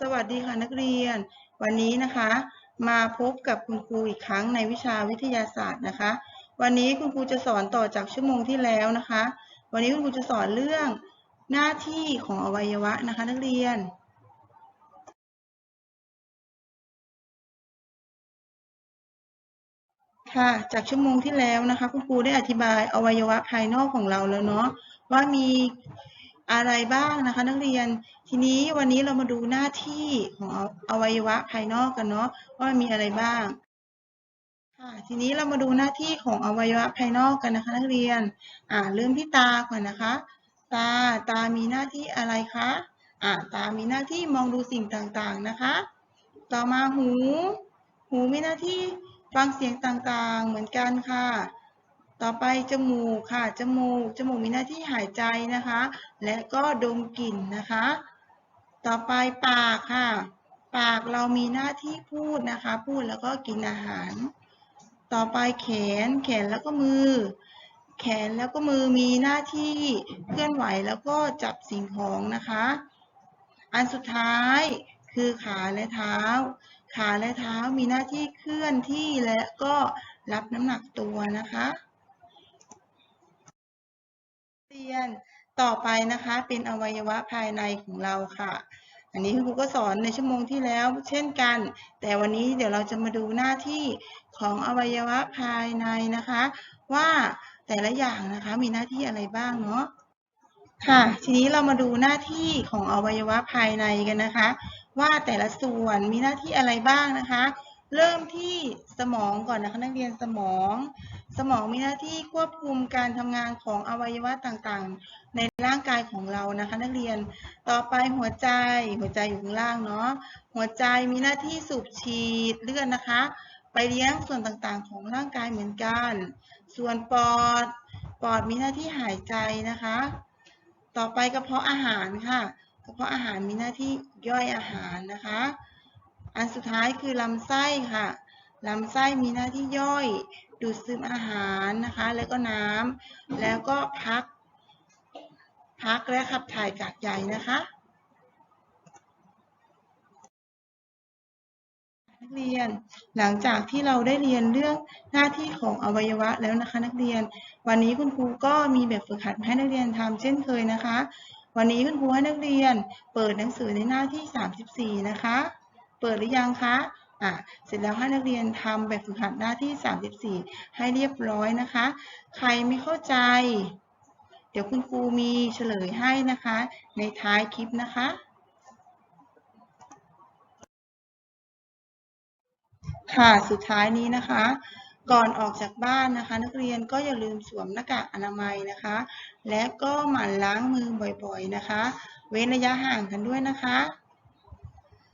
สวัสดีค่ะนักเรียน วันนี้นะคะ มาพบกับคุณครูอีกครั้งในวิชาวิทยาศาสตร์นะคะ วันนี้คุณครูจะสอนต่อจากชั่วโมงที่แล้วนะคะ วันนี้คุณครูจะสอนเรื่องหน้าที่ของอวัยวะนะคะนักเรียน ค่ะจากชั่วโมงที่แล้วนะคะ คุณครูได้อธิบายอวัยวะภายนอกของเราแล้วเนาะว่ามี อะไรบ้างนะคะ นักเรียน ทีนี้วันนี้เรามาดูหน้าที่ของอวัยวะภายนอกกันเนาะว่ามีอะไรบ้างค่ะทีนี้เรามาดูหน้าที่ของอวัยวะภายนอกกันนะคะ นักเรียนอ่าเริ่มที่ตาก่อนนะคะ ตาตามีหน้าที่อะไรคะอ่าตามีหน้าที่มองดูสิ่งต่างๆนะคะ ต่อมาหู หูมีหน้าที่ฟังเสียงต่างๆเหมือนกันค่ะ ต่อไปจมูกค่ะ จมูก จมูกมีหน้าที่หายใจนะคะ และก็ดมกลิ่นนะคะ ต่อไปปากค่ะ ปากเรามีหน้าที่พูดนะคะ พูดแล้วก็กินอาหาร ต่อไปแขน แขนแล้วก็มือ แขนแล้วก็มือมีหน้าที่เคลื่อนไหวแล้วก็จับสิ่งของนะคะ อันสุดท้ายคือขาและเท้า ขาและเท้ามีหน้าที่เคลื่อนที่และก็รับน้ำหนักตัวนะคะียน ต่อไปนะคะเป็นอวัยวะภายในของเราค่ะ อันนี้ครูก็สอนในชั่วโมงที่แล้วเช่นกัน แต่วันนี้เดี๋ยวเราจะมาดูหน้าที่ของอวัยวะภายในนะคะ ว่าแต่ละอย่างนะคะมีหน้าที่อะไรบ้างเนาะค่ะ ทีนี้เรามาดูหน้าที่ของอวัยวะภายในกันนะคะ ว่าแต่ละส่วนมีหน้าที่อะไรบ้างนะคะ เริ่มที่สมองก่อนนะคะ นักเรียนสมอง สมองมีหน้าที่ควบคุมการทำงานของอวัยวะต่างๆ ในร่างกายของเรานะคะ นักเรียน ต่อไปหัวใจ หัวใจอยู่ข้างล่างเนาะ หัวใจมีหน้าที่สูบฉีดเลือดนะคะ ไปเลี้ยงส่วนต่างๆ ของร่างกายเหมือนกัน ส่วนปอด ปอดมีหน้าที่หายใจนะคะ ต่อไปกระเพาะอาหารค่ะ กระเพาะอาหารมีหน้าที่ย่อยอาหารนะคะ อันสุดท้ายคือลำไส้ค่ะลำไส้มีหน้าที่ย่อย ดูดซึมอาหารนะคะ แล้วก็น้ำแล้วก็พัก พักและขับถ่ายกากใยนะคะนักเรียนหลังจากที่เราได้เรียนเรื่องหน้าที่ของอวัยวะแล้วนะคะ นักเรียน วันนี้คุณครูก็มีแบบฝึกหัดให้นักเรียนทำเช่นเคยนะคะ วันนี้คุณครูให้นักเรียน เปิดหนังสือในหน้าที่ 34 นะคะ เปิดหรือยังคะ อะเสร็จแล้วให้นักเรียนทำแบบฝึกหัดหน้าที่ 34 ให้เรียบร้อยนะคะ ใครไม่เข้าใจ เดี๋ยวคุณครูมีเฉลยให้นะคะ ในท้ายคลิปนะคะค่ะสุดท้ายนี้นะคะ ก่อนออกจากบ้านนะคะ นักเรียนก็อย่าลืมสวมหน้ากากอนามัยนะคะ และก็หมั่นล้างมือบ่อยๆนะคะ เว้นระยะห่างกันด้วยนะคะ